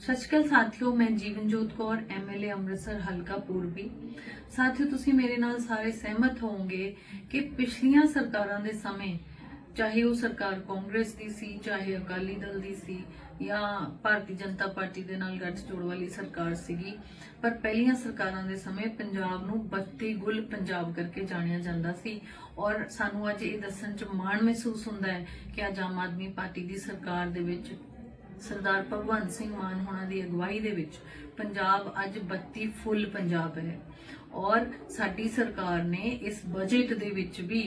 ਸਤਿ ਸ਼੍ਰੀ ਅਕਾਲ ਸਾਥੀਓ, ਮੈਂ ਜੀਵਨਜੋਤ ਕੌਰ ਐਮਐਲਏ ਅੰਮ੍ਰਿਤਸਰ, ਹਲਕਾ ਪੂਰਬੀ। ਸਾਥੀਓ, ਤੁਸੀਂ ਮੇਰੇ ਨਾਲ ਸਾਰੇ ਸਹਿਮਤ ਹੋਵੋਗੇ ਕਿ ਪਿਛਲੀਆਂ ਸਰਕਾਰਾਂ ਦੇ ਸਮੇਂ, ਚਾਹੇ ਉਹ ਸਰਕਾਰ ਕਾਂਗਰਸ ਦੀ ਸੀ, ਚਾਹੇ ਅਕਾਲੀ ਦਲ ਦੀ ਸੀ, ਜਾਂ ਭਾਰਤੀ ਜਨਤਾ ਪਾਰਟੀ ਦੇ ਨਾਲ ਗੱਠਜੋੜ ਵਾਲੀ ਸਰਕਾਰ ਸੀਗੀ, ਪਰ ਪਹਿਲੀਆਂ ਸਰਕਾਰਾਂ ਦੇ ਸਮੇਂ ਪੰਜਾਬ ਨੂੰ ਬੱਤੀ ਗੁੱਲ ਪੰਜਾਬ ਕਰਕੇ ਜਾਣਿਆ ਜਾਂਦਾ ਸੀ। ਔਰ ਸਾਨੂੰ ਅੱਜ ਇਹ ਦੱਸਣ 'ਚ ਮਾਣ ਮਹਿਸੂਸ ਹੁੰਦਾ ਹੈ ਕਿ ਅੱਜ ਆਮ ਆਦਮੀ ਪਾਰਟੀ ਦੀ ਸਰਕਾਰ ਦੇ ਵਿੱਚ ਸਰਦਾਰ ਭਗਵੰਤ ਸਿੰਘ ਮਾਨ ਹੋਣਾ ਦੀ ਅਗਵਾਈ ਦੇ ਵਿੱਚ ਪੰਜਾਬ ਅੱਜ 32 ਫੁੱਲ ਪੰਜਾਬ ਹੈ। ਔਰ ਸਾਡੀ ਸਰਕਾਰ ਨੇ ਇਸ ਬਜਟ ਦੇ ਵਿੱਚ ਵੀ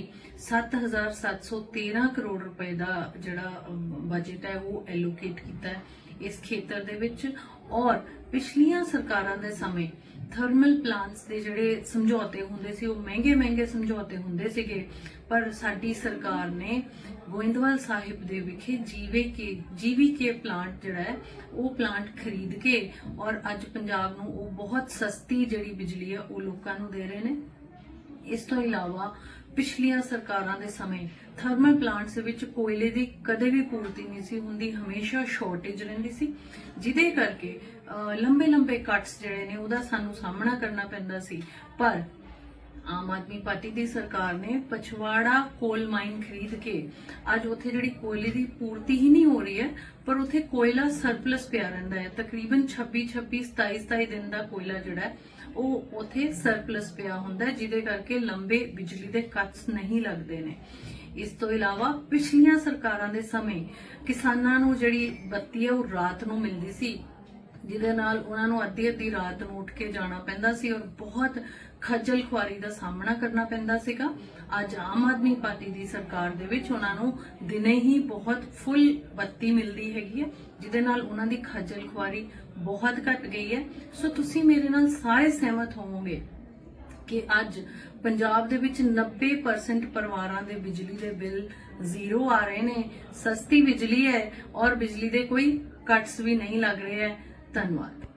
7713 ਕਰੋੜ ਰੁਪਏ ਦਾ ਜਿਹੜਾ ਬਜਟ ਹੈ, ਉਹ ਐਲੋਕੇਟ ਕੀਤਾ ਹੈ ਇਸ ਖੇਤਰ ਦੇ ਵਿੱਚ। ਔਰ ਪਿਛਲੀਆਂ ਸਰਕਾਰਾਂ ਦੇ ਸਮੇਂ ਥਰਮਲ ਪਲਾਂਟਸ ਦੇ ਜਿਹੜੇ ਸਮਝੌਤੇ ਹੁੰਦੇ ਸੀ, ਉਹ ਮਹਿੰਗੇ ਮਹਿੰਗੇ ਸਮਝੌਤੇ ਹੁੰਦੇ ਸੀਗੇ। ਪਰ ਸਾਡੀ ਸਰਕਾਰ ਨੇ ਗੋਇੰਦਵਾਲ ਸਾਹਿਬ ਦੇ ਵਿਖੇ ਜੀਵੇ ਕੇ, ਜੀਵੀ ਕੇ ਪਲਾਂਟ ਜਿਹੜਾ ਹੈ, ਉਹ ਪਲਾਂਟ ਖਰੀਦ ਕੇ ਔਰ ਅੱਜ ਪੰਜਾਬ ਨੂੰ ਉਹ ਬਹੁਤ ਸਸਤੀ ਜਿਹੜੀ ਬਿਜਲੀ ਹੈ, ਉਹ ਲੋਕਾਂ ਨੂੰ ਦੇ ਰਹੇ ਨੇ। ਇਸ ਤੋਂ ਇਲਾਵਾ ਪਿਛਲੀਆਂ ਸਰਕਾਰਾਂ ਦੇ ਸਮੇਂ ਥਰਮਲ ਪਲਾਂਟਸ ਦੇ ਵਿੱਚ ਕੋਇਲੇ ਦੀ ਕਦੇ ਵੀ ਪੂਰਤੀ ਨਹੀਂ ਸੀ ਹੁੰਦੀ, ਹਮੇਸ਼ਾ ਸ਼ਾਰਟੇਜ ਰਹਿੰਦੀ ਸੀ। ਜਿਹਦੇ ਕਰਕੇ ਲੰਬੇ ਲੰਬੇ ਕੱਟਸ ਜਿਹੜੇ ਨੇ ਉਹਦਾ ਸਾਨੂੰ ਸਾਹਮਣਾ ਕਰਨਾ ਪੈਂਦਾ ਸੀ। ਪਰ ਆਮ ਆਦਮੀ ਪਾਰਟੀ ਦੀ ਸਰਕਾਰ ਨੇ ਪਛਵਾੜਾ ਕੋਲ ਮਾਈਨ ਖਰੀਦ ਕੇ ਅੱਜ ਉੱਥੇ ਜਿਹੜੀ ਕੋਇਲੇ ਦੀ ਪੂਰਤੀ ਹੀ ਨਹੀਂ ਹੋ ਰਹੀ ਹੈ, ਪਰ ਉੱਥੇ ਕੋਇਲਾ ਸਰਪਲਸ ਪਿਆ ਰਹਿੰਦਾ ਹੈ। ਤਕਰੀਬਨ 26 26 27 27 ਦਿਨ ਦਾ ਕੋਇਲਾ ਜਿਹੜਾ ਹੈ, ਉਹ ਉੱਥੇ ਸਰਪਲਸ ਪਿਆ ਹੁੰਦਾ ਹੈ, ਜਿਹਦੇ ਕਰਕੇ ਲੰਬੇ ਬਿਜਲੀ ਦੇ ਕੱਟਸ ਨਹੀਂ ਲੱਗਦੇ ਨੇ। ਇਸ ਤੋਂ ਇਲਾਵਾ ਪਿਛਲੀਆਂ ਸਰਕਾਰਾਂ ਦੇ ਸਮੇਂ ਕਿਸਾਨਾਂ ਨੂੰ ਜਿਹੜੀ ਬੱਤੀ ਹੈ, ਉਹ ਰਾਤ ਨੂੰ ਮਿਲਦੀ ਸੀ। ਜਿਹਦੇ ਨਾਲ ਉਹਨਾਂ ਨੂੰ ਅੱਧੀ ਅੱਧੀ ਰਾਤ ਨੂੰ ਉੱਠ ਕੇ ਜਾਣਾ ਪੈਂਦਾ ਸੀ ਔਰ ਬਹੁਤ ਖੱਜਲ ਖੁਆਰੀ ਦਾ ਸਾਹਮਣਾ ਕਰਨਾ ਪੈਂਦਾ ਸੀਗਾ। ਅੱਜ ਆਮ ਆਦਮੀ ਪਾਰਟੀ ਦੀ ਸਰਕਾਰ ਦੇ ਵਿੱਚ ਉਹਨਾਂ ਨੂੰ ਦਿਨੇ ਹੀ ਬਹੁਤ ਫੁੱਲ ਬੱਤੀ ਮਿਲਦੀ ਹੈਗੀ ਹੈ, ਜਿਹਦੇ ਨਾਲ ਉਹਨਾਂ ਦੀ ਖੱਜਲ ਖੁਆਰੀ ਬਹੁਤ ਘਟ ਗਈ ਹੈ। ਸੋ ਤੁਸੀਂ ਮੇਰੇ ਨਾਲ ਸਾਰੇ ਸਹਿਮਤ ਹੋਵੋਗੇ ਕਿ ਅੱਜ ਪੰਜਾਬ ਦੇ ਵਿੱਚ 90% ਪਰਿਵਾਰਾਂ ਦੇ ਬਿਜਲੀ ਦੇ ਬਿੱਲ ਜ਼ੀਰੋ ਆ ਰਹੇ ਨੇ, ਸਸਤੀ ਬਿਜਲੀ ਹੈ ਔਰ ਬਿਜਲੀ ਦੇ ਕੋਈ ਕੱਟਸ ਵੀ ਨਹੀਂ ਲੱਗ ਰਹੇ ਹੈ। ਧੰਨਵਾਦ